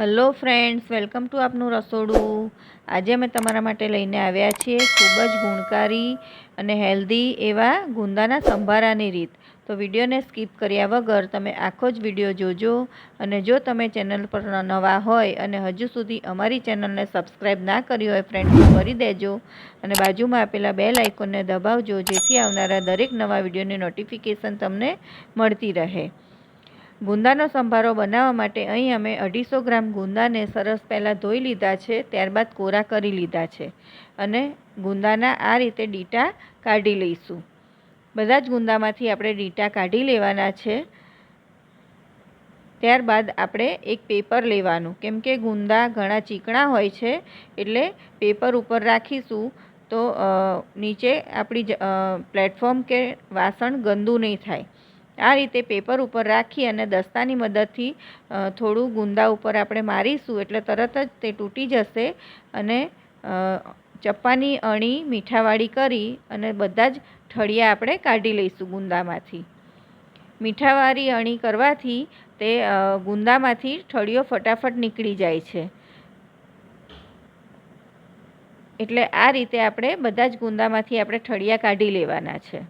Hello friends welcome to આપનું રસોડું. આજે અમે તમારા માટે લઈને આવ્યા છીએ ખૂબ જ ગુણકારી અને હેલ્ધી એવા ગુંદાના સંભારાની રીત. તો વિડીયોને સ્કીપ કર્યા વગર તમે આખો જ વીડિયો જોજો અને જો તમે ચેનલ પર નવા હોય અને હજુ સુધી અમારી ચેનલને સબસ્ક્રાઈબ ના કરી હોય ફ્રેન્ડ તો કરી દેજો. અને બાજુમાં આપેલા બે લાઇકોનને દબાવજો જેથી આવનારા દરેક નવા વિડીયોની નોટિફિકેશન તમને મળતી રહે. ગુંદાનો સંભારો બનાવવા માટે અહીં અમે અઢીસો ગ્રામ ગુંદાને સરસ પહેલાં ધોઈ લીધા છે, ત્યારબાદ કોરા કરી લીધા છે અને ગુંદાના આ રીતે ડીટા કાઢી લઈશું. બધા જ ગુંદામાંથી આપણે ડીટા કાઢી લેવાના છે. ત્યારબાદ આપણે એક પેપર લેવાનું. કેમ કે ગુંદા ઘણા ચીકણા હોય છે, એટલે પેપર ઉપર રાખીશું તો નીચે આપણી પ્લેટફોર્મ કે વાસણ ગંદુ નહીં થાય. આ રીતે પેપર ઉપર રાખી અને દસ્તાની મદદથી થોડું ગુંદા ઉપર આપણે મારીશું એટલે તરત જ તે તૂટી જશે અને ચપ્પાની અણી મીઠાવાળી કરી અને બધા જ ઠળિયા આપણે કાઢી લઈશું ગુંદામાંથી. મીઠાવાળી અણી કરવાથી તે ગુંદામાંથી ઠળિયો ફટાફટ નીકળી જાય છે. એટલે આ રીતે આપણે બધા જ ગુંદામાંથી આપણે ઠળિયા કાઢી લેવાના છે.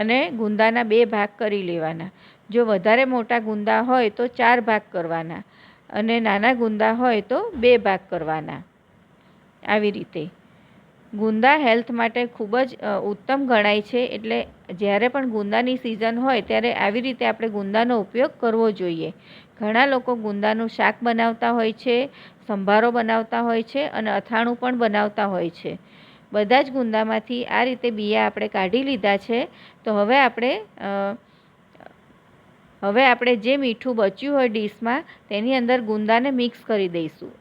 અને ગુંદાના બે ભાગ કરી લેવાના. જો વધારે મોટા ગુંદા હોય તો ચાર ભાગ કરવાના અને નાના ગુંદા હોય તો બે ભાગ કરવાના. આવી રીતે. ગુંદા હેલ્થ માટે ખૂબ જ ઉત્તમ ગણાય છે. એટલે જ્યારે પણ ગુંદાની સિઝન હોય ત્યારે આવી રીતે આપણે ગુંદાનો ઉપયોગ કરવો જોઈએ. ઘણા લોકો ગુંદાનું શાક બનાવતા હોય છે, સંભારો બનાવતા હોય છે અને અથાણું પણ બનાવતા હોય છે. બધા જ ગુંદામાંથી આ રીતે બિયા આપણે કાઢી લીધા છે. તો હવે આપણે હવે આપણે જે મીઠું બચ્યું હોય ડીશમાં, તેની અંદર ગુંદાને મિક્સ કરી દઈશું.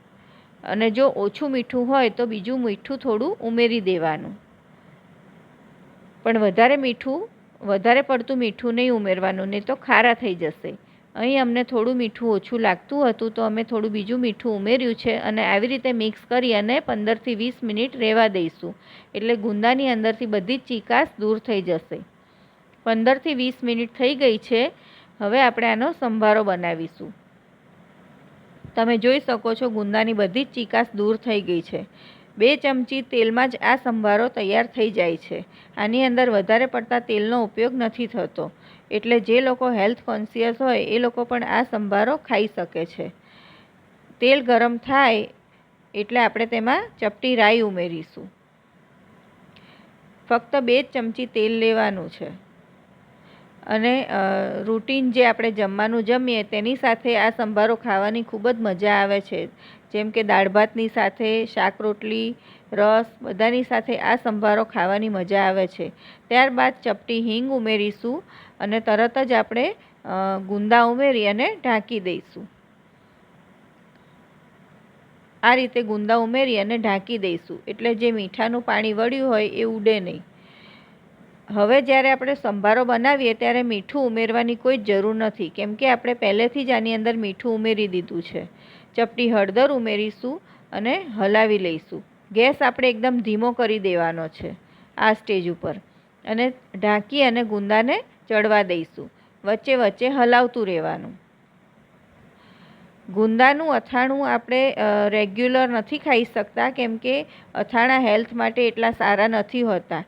અને જો ઓછું મીઠું હોય તો બીજું મીઠું થોડું ઉમેરી દેવાનું. પણ વધારે મીઠું, વધારે પડતું મીઠું નહીં ઉમેરવાનું, નહીં તો ખારા થઈ જશે. અહીં અમને થોડું મીઠું ઓછું લાગતું હતું તો અમે થોડું બીજું મીઠું ઉમેર્યું છે અને આવી રીતે મિક્સ કરી અને પંદરથી વીસ મિનિટ રહેવા દઈશું. એટલે ગુંદાની અંદરથી બધી જ ચીકાશ દૂર થઈ જશે. પંદરથી વીસ મિનિટ થઈ ગઈ છે. હવે આપણે આનો સંભારો બનાવીશું. તમે જોઈ શકો છો ગુંદાની બધી જ ચીકાશ દૂર થઈ ગઈ છે. બે ચમચી તેલમાં જ આ સંભારો તૈયાર થઈ જાય છે. આની અંદર વધારે પડતા તેલનો ઉપયોગ નથી થતો. એટલે જે લોકો હેલ્થ કોન્સિયસ હોય, એ લોકો પણ આ સંભારો ખાઈ શકે છે. તેલ ગરમ થાય એટલે આપણે તેમાં ચપટી રાઈ ઉમેરીશું. ફક્ત બે જ ચમચી તેલ લેવાનું છે. અને રૂટીન જે આપણે જમવાનું જમીએ, તેની સાથે આ સંભારો ખાવાની ખૂબ જ મજા આવે છે. જેમ કે દાળ ભાતની સાથે શાક રોટલી, રસ, બધાની સાથે આ સંભારો ખાવાની મજા આવે છે. ત્યારબાદ ચપટી હિંગ ઉમેરીશું અને તરત જ આપણે ગુંદા ઉમેરી અને ઢાંકી દઈશું. આ રીતે ગુંદા ઉમેરી અને ઢાંકી દઈશું. એટલે જે મીઠાનું પાણી વળ્યું હોય એ ઉડે નહીં. હવે જ્યારે આપણે સંભારો બનાવીએ ત્યારે મીઠું ઉમેરવાની કોઈ જરૂર નથી. કેમ કે આપણે પહેલેથી જ આની અંદર મીઠું ઉમેરી દીધું છે. ચપટી હળદર ઉમેરીશું અને હલાવી લઈશું. ગેસ આપણે એકદમ ધીમો કરી દેવાનો છે આ સ્ટેજ ઉપર. અને ઢાંકી અને ગુંદાને ચડવા દઈશું. વચ્ચે વચ્ચે હલાવતું રહેવાનું. ગુંદાનું અથાણું આપણે રેગ્યુલર નથી ખાઈ શકતા કેમ કે અથાણા હેલ્થ માટે એટલા સારા નથી હોતા.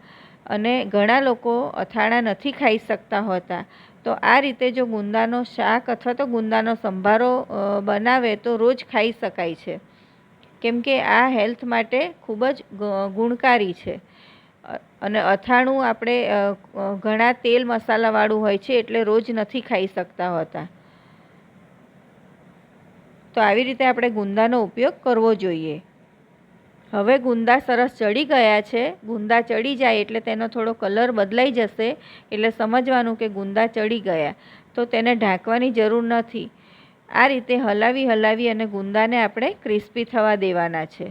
અને ઘણા લોકો અથાણાં નથી ખાઈ શકતા હોતા. તો આ રીતે જો ગુંદાનો શાક અથવા તો ગુંદાનો સંભારો બનાવે તો રોજ ખાઈ શકાય છે. કેમ કે આ હેલ્થ માટે ખૂબ જ ગુણકારી છે. અને અથાણું આપણે ઘણા તેલ મસાલાવાળું હોય છે એટલે રોજ નથી ખાઈ શકતા હોતા. તો આવી રીતે આપણે ગુંદાનો ઉપયોગ કરવો જોઈએ. હવે ગુંદા સરસ ચડી ગયા છે. ગુંદા ચડી જાય એટલે તેનો થોડો કલર બદલાઈ જશે. એટલે સમજવાનું કે ગુંદા ચડી ગયા. તો તેને ઢાંકવાની જરૂર નથી. આ રીતે હલાવી હલાવી અને ગુંદાને આપણે ક્રિસ્પી થવા દેવાના છે.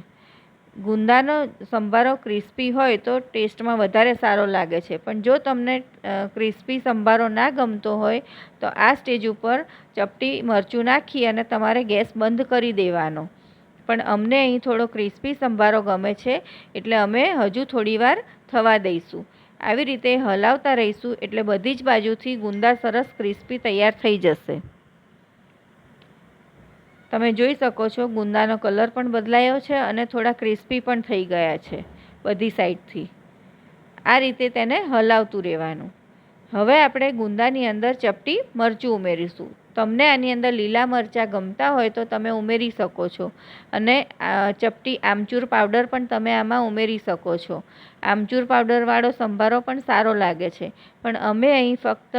ગુંદાનો સંભારો ક્રિસ્પી હોય તો ટેસ્ટમાં વધારે સારો લાગે છે. પણ જો તમને ક્રિસ્પી સંભારો ના ગમતો હોય, તો આ સ્ટેજ ઉપર ચપટી મરચું નાખી અને તમારે ગેસ બંધ કરી દેવાનો. પણ અમને અહીં થોડો ક્રિસ્પી સંભારો ગમે છે, એટલે અમે હજુ થોડીવાર થવા દઈશું. આવી રીતે હલાવતા રહીશું, એટલે બધી જ બાજુથી ગુંદા સરસ ક્રિસ્પી તૈયાર થઈ જશે. તમે જોઈ શકો છો, ગુંદાનો કલર પણ બદલાયો છે અને થોડા ક્રિસ્પી પણ થઈ ગયા છે, બધી સાઈડથી. આ રીતે તેને હલાવતું રહેવાનું. હવે આપણે ગુંદાની અંદર ચપટી મરચું ઉમેરીશું. તમને આની અંદર લીલા મરચાં ગમતા હોય તો તમે ઉમેરી શકો છો. અને ચપટી આમચૂર પાવડર પણ તમે આમાં ઉમેરી શકો છો. આમચૂર પાવડરવાળો સંભારો પણ સારો લાગે છે. પણ અમે અહીં ફક્ત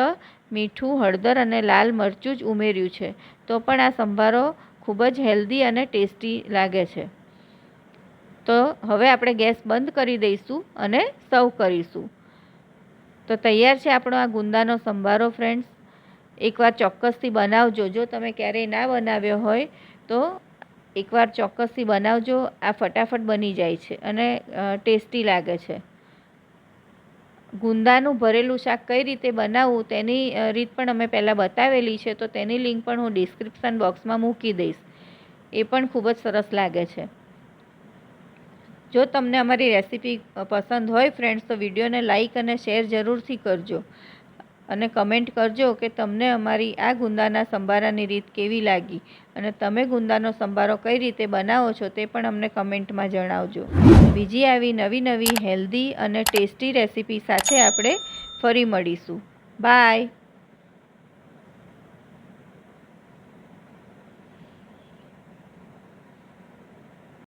મીઠું, હળદર અને લાલ મરચું જ ઉમેર્યું છે. તો પણ આ સંભારો ખૂબ જ હેલ્ધી અને ટેસ્ટી લાગે છે. તો હવે આપણે ગેસ બંધ કરી દઈશું અને સર્વ કરીશું. તો તૈયાર છે આપણો આ ગુંદાનો સંભારો, ફ્રેન્ડ્સ? એકવાર ચોક્કસથી બનાવજો. જો તમે ક્યારેય ના બનાવ્યો હોય, તો એકવાર ચોક્કસથી બનાવજો. આ ફટાફટ બની જાય છે અને ટેસ્ટી લાગે છે. ગુંદાનું ભરેલું શાક કઈ રીતે બનાવવું તેની રીત પણ અમે પહેલાં બતાવેલી છે, તો તેની લિંક પણ હું ડિસ્ક્રિપ્શન બોક્સમાં મૂકી દઈશ. એ પણ ખૂબ જ સરસ લાગે છે. જો તમને અમારી રેસીપી પસંદ હોય ફ્રેન્ડ્સ, તો વિડીયોને લાઇક અને શેર જરૂરથી કરજો. અને કમેન્ટ કરજો કે તમને અમારી આ ગુંદાના સંભારાની રીત કેવી લાગી અને તમે ગુંદાનો સંભારો કઈ રીતે બનાવો છો તે પણ અમને કમેન્ટમાં જણાવજો. બીજી આવી નવી નવી હેલ્ધી અને ટેસ્ટી રેસીપી સાથે આપણે ફરી મળીશું. બાય.